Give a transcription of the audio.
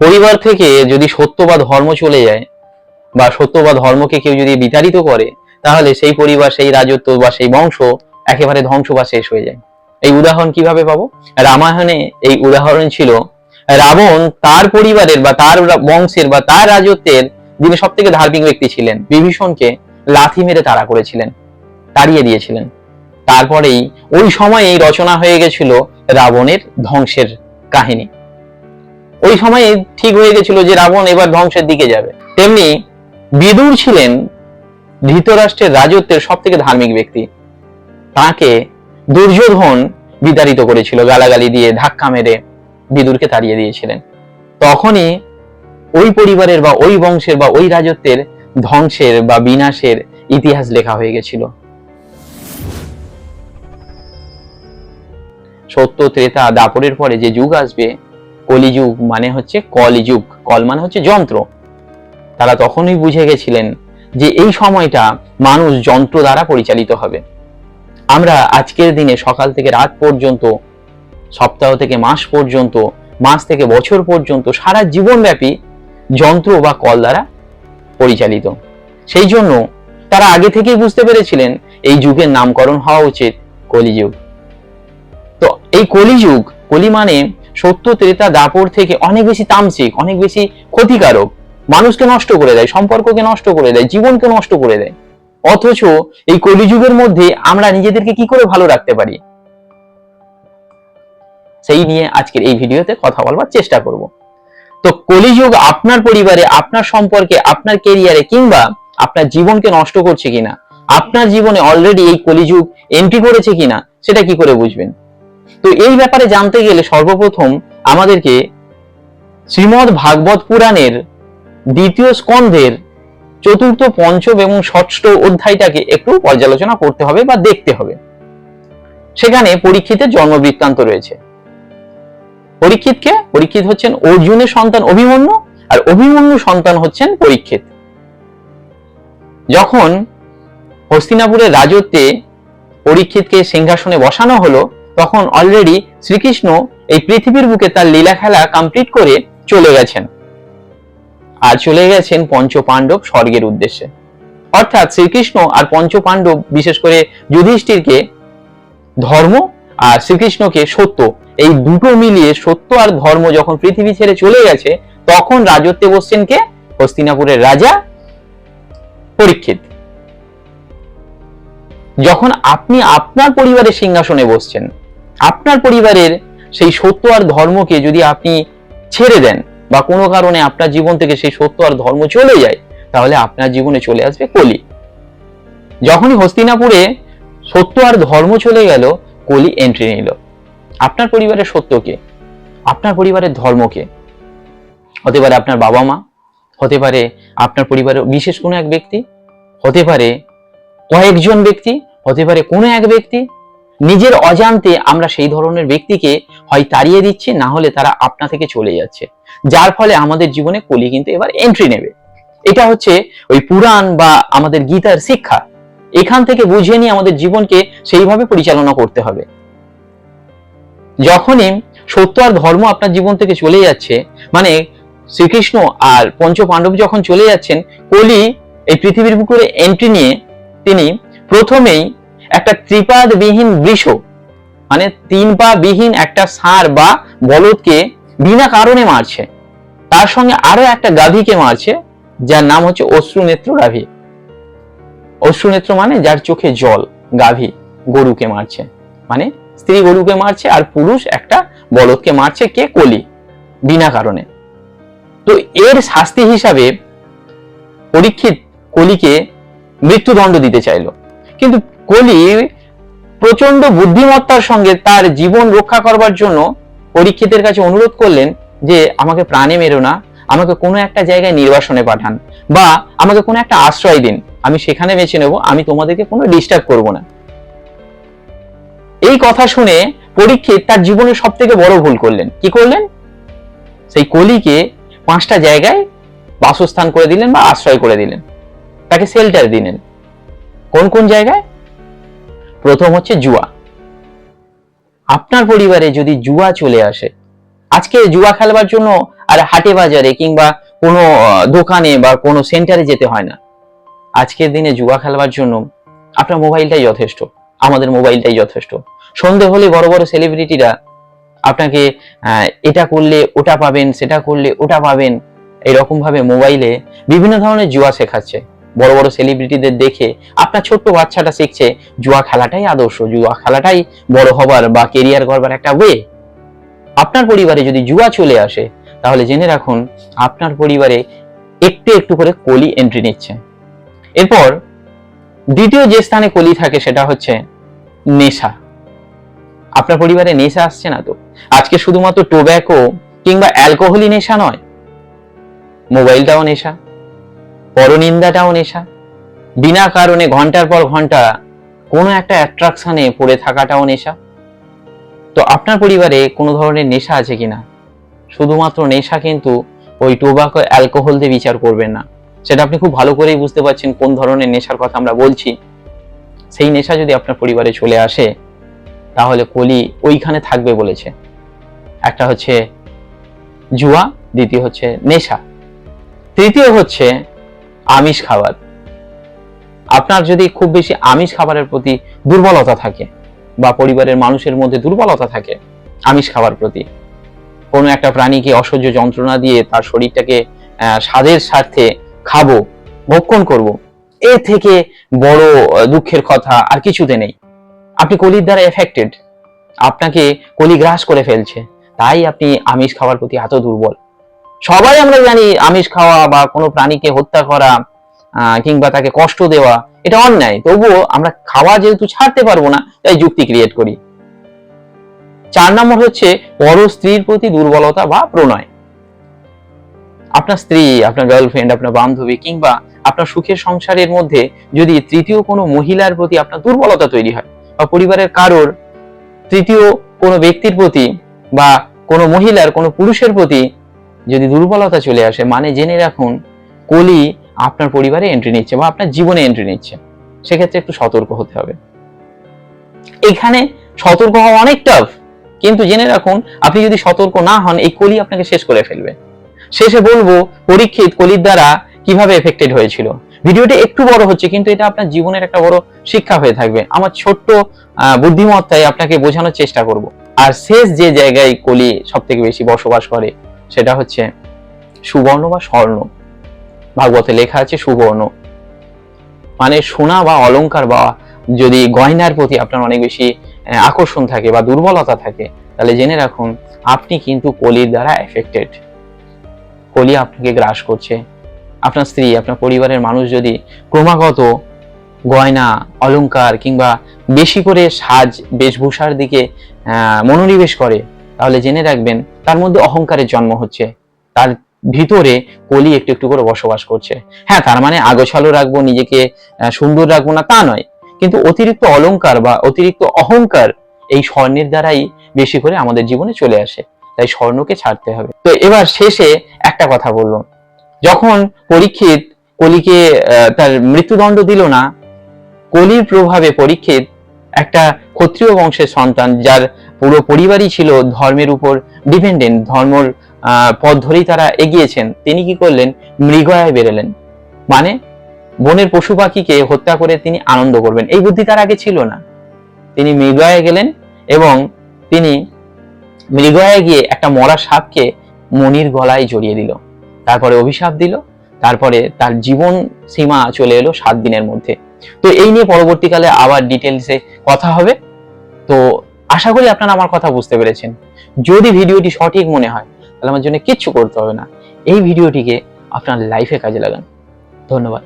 পরিবার থেকে যদি সত্য বা ধর্ম চলে যায়, বা সত্য বা ধর্মকে কেউ যদি বিতাড়িত করে, তাহলে সেই পরিবার, সেই রাজত্ব বা সেই বংশ একেবারে ধ্বংস বা শেষ হয়ে যায়। এই উদাহরণ কীভাবে পাবো? রামায়ণে এই উদাহরণ ছিল, রাবণ তার পরিবারের বা তার বংশের বা তার রাজত্বের যিনি সব থেকে ধার্মিক ব্যক্তি ছিলেন, বিভীষণকে লাথি মেরে তাড়া করেছিলেন, তাড়িয়ে দিয়েছিলেন। তারপরেই ওই সময়েই রচনা হয়ে গেছিল রাবণের ধ্বংসের কাহিনী। ওই সময়ে ঠিক হয়ে গেছিল যে রাবণ এবার ধ্বংসের দিকে যাবে। তেমনি বিদুর ছিলেন ধৃতরাষ্ট্রের রাজত্বের সব থেকে ধার্মিক ব্যক্তি। তাকে দুর্যোধন বিতাড়িত করেছিল, গালাগালি দিয়ে ধাক্কা মেরে বিদুরকে তাড়িয়ে দিয়েছিলেন। তখনই ওই পরিবারের বা ওই বংশের বা ওই রাজত্বের ধ্বংসের বা বিনাশের ইতিহাস লেখা হয়ে গেছিল। সত্য, ত্রেতা, দাপরের পরে যে যুগ আসবে কলিযুগ মানে হচ্ছে কলিযুগ। কল মানে হচ্ছে যন্ত্র। তারা তখনই বুঝে গেছিলেন যে এই সময়টা মানুষ যন্ত্র দ্বারা পরিচালিত হবে। আমরা আজকের দিনে সকাল থেকে রাত পর্যন্ত, সপ্তাহ থেকে মাস পর্যন্ত, মাস থেকে বছর পর্যন্ত সারা জীবনব্যাপী যন্ত্র বা কল দ্বারা পরিচালিত। সেই জন্য তারা আগে থেকেই বুঝতে পেরেছিলেন এই যুগের নামকরণ হওয়া উচিত কলিযুগ। তো এই কলিযুগ, কলি মানে সত্য ত্রেতা দাপর থেকে অনেক বেশি তামসিক, অনেক বেশি ক্ষতিকারক। মানুষকে নষ্ট করে দেয়, সম্পর্ককে নষ্ট করে দেয়, জীবনকে নষ্ট করে দেয়। অথচ এই কলিযুগের মধ্যে আমরা নিজেদেরকে কি করে ভালো রাখতে পারি? সেই নিয়ে আজকের এই ভিডিওতে কথা বলবার চেষ্টা করব। তো কলিযুগ আপনার পরিবারে, আপনার সম্পর্কে, আপনার কেরিয়ারে কিংবা আপনার জীবনকে নষ্ট করছে কিনা, আপনার জীবনে অলরেডি এই কলিযুগ এন্ট্রি করেছে কিনা, সেটা কি করে বুঝবেন? তো এই ব্যাপারে জানতে গেলে সর্বপ্রথম আমাদেরকে শ্রীমদ ভাগবত পুরাণের দ্বিতীয় স্কন্ধের চতুর্থ পঞ্চম এবং ষষ্ঠ অধ্যায়টাকে একটু পর্যালোচনা করতে হবে বা দেখতে হবে। সেখানে পরীক্ষিতের জন্ম বৃত্তান্ত রয়েছে পরীক্ষিতকে পরীক্ষিত হচ্ছেন অর্জুনের সন্তান অভিমন্যু আর অভিমন্যু সন্তান হচ্ছেন পরীক্ষিত। যখন হস্তিনাপুরের রাজত্বে পরীক্ষিতকে সিংহাসনে বসানো হলো তখন অলরেডি শ্রীকৃষ্ণ এই পৃথিবীর বুকে তার লীলা খেলা কমপ্লিট করে চলে গেছেন। আর চলে গেছেন পঞ্চ পাণ্ডব স্বর্গের উদ্দেশ্যে। অর্থাৎ শ্রীকৃষ্ণ আর পঞ্চ পাণ্ডব বিশেষ করে যুধিষ্ঠিরকে ধর্ম আর শ্রীকৃষ্ণকে সত্য, এই দুটো মিলিয়ে সত্য আর ধর্ম যখন পৃথিবী ছেড়ে চলে গেছে, তখন রাজত্বে বসছেন কে হস্তিনাপুরের রাজা পরীক্ষিত। যখন আপনি আপনার পরিবারের সিংহাসনে বসছেন আপনার পরিবারের সেই সত্য আর ধর্মকে যদি আপনি ছেড়ে দেন বা কোনো কারণে আপনার জীবন থেকে সেই সত্য আর ধর্ম চলে যায়, তাহলে আপনার জীবনে চলে আসবে কলি। যখনই হস্তিনাপুরে সত্য আর ধর্ম চলে গেল, কলি এন্ট্রি নিল। আপনার পরিবারের সত্যকে, আপনার পরিবারের ধর্মকে, হতে পারে আপনার বাবা মা, হতে পারে আপনার পরিবারের বিশেষ কোনো এক ব্যক্তি, হতে পারে কয়েকজন ব্যক্তি, হতে পারে কোনো এক ব্যক্তি নিজের অজান্তে আমরা সেই ধরনের ব্যক্তিকে হয় তাড়িয়ে দিচ্ছি, না হলে তারা আপনা থেকে চলে যাচ্ছে। যার ফলে আমাদের জীবনে কলি কিন্তু এবার এন্ট্রি নেবে। এটা হচ্ছে ওই পুরাণ বা আমাদের গীতার শিক্ষা। এখান থেকে বুঝে নিয়ে আমাদের জীবনকে সেইভাবে পরিচালনা করতে হবে। যখনই সত্য আর ধর্ম আপনার জীবন থেকে চলে যাচ্ছে মানে শ্রীকৃষ্ণ আর পঞ্চ পাণ্ডব যখন চলে যাচ্ছেন, কলি এই পৃথিবীর বুকুরে এন্ট্রি নিয়ে তিনি প্রথমেই একটা ত্রিপাদ বিহীন বৃষ মানে তিন পা বিহীন একটা ষাঁড় বা বলদকে বিনা কারণে মারছে। তার সঙ্গে আরও একটা গাভীকে মারছে, যার নাম হচ্ছে অশ্রু নেত্র গাভী। অশ্রু নেত্র মানে যার চোখে জল, গাভী গরুকে মারছে। মানে স্ত্রী গরুকে মারছে আর পুরুষ একটা বলদকে মারছে কে? কলি, বিনা কারণে। তো এর শাস্তি হিসাবে পরীক্ষিত কলিকে মৃত্যুদণ্ড দিতে চাইলো। কিন্তু কলি প্রচণ্ড বুদ্ধিমত্তার সঙ্গে তার জীবন রক্ষা করবার জন্য পরীক্ষিতের কাছে অনুরোধ করলেন যে, আমাকে প্রাণে মেরো না, আমাকে কোনো একটা জায়গায় নির্বাসনে পাঠান বা আমাকে কোনো একটা আশ্রয় দিন, আমি সেখানে বেছে নেব, আমি তোমাদেরকে কোনো ডিস্টার্ব করব না। এই কথা শুনে পরীক্ষিত তার জীবনের সব থেকে বড় ভুল করলেন। কি করলেন? সেই কলিকে পাঁচটা জায়গায় বাসস্থান করে দিলেন বা আশ্রয় করে দিলেন। তাকে শেল্টার দিলেন। কোন কোন জায়গায়? প্রথম হচ্ছে জুয়া। আপনার পরিবারে যদি জুয়া চলে আসে, আজকে জুয়া খেলবার জন্য আর হাটে বাজারে কিংবা কোনো দোকানে বা কোনো সেন্টারে যেতে হয় না। আজকের দিনে জুয়া খেলবার জন্য আপনার মোবাইলটাই যথেষ্ট, আমাদের মোবাইলটাই যথেষ্ট। সন্ধে হলে বড় বড় সেলিব্রিটিরা আপনাকে এটা করলে ওটা পাবেন, সেটা করলে ওটা পাবেন এরকম ভাবে মোবাইলে বিভিন্ন ধরনের জুয়া শেখাচ্ছে। বড় বড় সেলিব্রিটিদের দেখে আপনার ছোট্ট বাচ্চাটা শিখছে, জুয়া খেলাটাই আদর্শ, জুয়া খেলাটাই বড় হবার বা কেরিয়ার করবার একটা ওয়ে আপনার পরিবারে যদি জুয়া চলে আসে, তাহলে জেনে রাখুন, আপনার পরিবারে একটু একটু করে কলি এন্ট্রি নিচ্ছে। এরপর দ্বিতীয় যে স্থানে কলি থাকে সেটা হচ্ছে নেশা। আপনার পরিবারে নেশা আসছে না তো? আজকে শুধুমাত্র টোব্যাকো কিংবা অ্যালকোহলই নেশা নয় মোবাইলটাও নেশা। পরনিন্দাটাও নেশা। বিনা কারণে ঘণ্টার পর ঘণ্টা কোনো একটা অ্যাট্রাকশনে পড়ে থাকাটাও নেশা। তো আপনার পরিবারে কোনো ধরনের নেশা আছে কিনা? শুধুমাত্র নেশা কিন্তু ওই টোবাকো অ্যালকোহল দিয়ে বিচার করবেন না। সেটা আপনি খুব ভালো করেই বুঝতে পারছেন কোন ধরনের নেশার কথা আমরা বলছি। সেই নেশা যদি আপনার পরিবারে চলে আসে, তাহলে কলি ওইখানে থাকবে বলেছে। একটা হচ্ছে জুয়া, দ্বিতীয় হচ্ছে নেশা। তৃতীয় হচ্ছে আমিষ খাবার। আপনার যদি খুব বেশি আমিষ খাবারের প্রতি দুর্বলতা থাকে বা পরিবারের মানুষের মধ্যে দুর্বলতা থাকে আমিষ খাবার প্রতি, কোনো একটা প্রাণীকে অসহ্য যন্ত্রণা দিয়ে তার শরীরটাকে স্বাদের স্বার্থে খাব, ভক্ষণ করব এর থেকে বড় দুঃখের কথা আর কিছুতে নেই। আপনি কলির দ্বারা এফেক্টেড আপনাকে কলি গ্রাস করে ফেলছে, তাই আপনি আমিষ খাওয়ার প্রতি এত দুর্বল। সবাই আমরা জানি আমিষ খাওয়া বা কোনো প্রাণীকে হত্যা করা কিংবা তাকে কষ্ট দেওয়া, এটা অন্যায়। তবুও আমরা খাওয়া যেহেতু ছাড়তে পারব না, তাই যুক্তি ক্রিয়েট করি। চার নম্বর হচ্ছে পর স্ত্রীর প্রতি দুর্বলতা বা প্রণয়। আপনার স্ত্রী, আপনার গার্লফ্রেন্ড আপনার বান্ধবী কিংবা আপনার সুখের সংসারের মধ্যে যদি তৃতীয় কোনো মহিলার প্রতি আপনার দুর্বলতা তৈরি হয়, বা পরিবারের কারোর তৃতীয় কোনো ব্যক্তির প্রতি বা কোনো মহিলার কোনো পুরুষের প্রতি যদি দুর্বলতা চলে আসে মানে জেনে রাখুন, কলি আপনার পরিবারে এন্ট্রি নিচ্ছে বা আপনার জীবনে এন্ট্রি নিচ্ছে। সেক্ষেত্রে একটু সতর্ক হতে হবে। এখানে সতর্ক হওয়া অনেক টাফ কিন্তু জেনে রাখুন, আপনি যদি সতর্ক না হন, এই কলি আপনাকে শেষ করে ফেলবে। শেষে বলব, পরীক্ষিত কলির দ্বারা কীভাবে এফেক্টেড হয়েছিল। ভিডিওটা একটু বড় হচ্ছে, কিন্তু এটা আপনার জীবনের একটা বড় শিক্ষা হয়ে থাকবে। আমার ছোট্ট বুদ্ধিমত্তায় আপনাকে বোঝানোর চেষ্টা করব। আর শেষ যে জায়গায় কলি সব থেকে বেশি বসবাস করে সেটা হচ্ছে সুবর্ণ বা স্বর্ণ। ভাগবতে লেখা আছে সুবর্ণ। মানে সোনা বা অলংকার বা যদি গয়নার প্রতি আপনার অনেক বেশি আকর্ষণ থাকে বা দুর্বলতা থাকে, তাহলে জেনে রাখুন, আপনি কিন্তু কলির দ্বারা এফেক্টেড কলি আপনাকে গ্রাস করছে। আপনার স্ত্রী, আপনার পরিবারের মানুষ যদি ক্রমাগত গয়না, অলংকার কিংবা বেশি করে সাজ, বেশভূষার দিকে মনোনিবেশ করে তাহলে জেনে রাখবেন, তার মধ্যে অহংকারের জন্ম হচ্ছে। তার ভিতরে কলি একটু একটু করে বসবাস করছে। হ্যাঁ তার মানে আগোছালো রাখব, নিজেকে সুন্দর রাখব না, তা নয়। কিন্তু অতিরিক্ত অলংকার বা অতিরিক্ত অহংকার এই স্বর্ণের দ্বারাই বেশি করে আমাদের জীবনে চলে আসে। তাই স্বর্ণকে ছাড়তে হবে। তো এবার শেষে একটা কথা বলব। যখন পরীক্ষিত কলিকে তার মৃত্যুদণ্ড দিল না, কলির প্রভাবে পরীক্ষিত একটা ক্ষত্রিয় বংশের সন্তান যার পুরো পরিবারই ছিল ধর্মের উপর ডিপেন্ডেন্ট ধর্মর পথ ধরেই তারা এগিয়েছেন। তিনি কি করলেন? মৃগয়ায় বেরোলেন। মানে বনের পশু পাখিকে হত্যা করে তিনি আনন্দ করবেন। এই বুদ্ধি তার আগে ছিল না। তিনি মৃগয়ায় গেলেন এবং তিনি মৃগয়ায় গিয়ে একটা মরা সাপকে মনির গলায় জড়িয়ে দিল। তারপরে অভিশাপ দিল। তারপরে তার জীবন সীমা চলে এলো সাত দিনের মধ্যে। তো এই নিয়ে পরবর্তীকালে আবার ডিটেলসে কথা হবে। তো আশা করি আপনারা আমার কথা বুঝতে পেরেছেন। যদি ভিডিওটি সঠিক মনে হয়, তাহলে আমার জন্য কিচ্ছু করতে হবে না। এই ভিডিওটিকে আপনার লাইফে কাজে লাগান। ধন্যবাদ।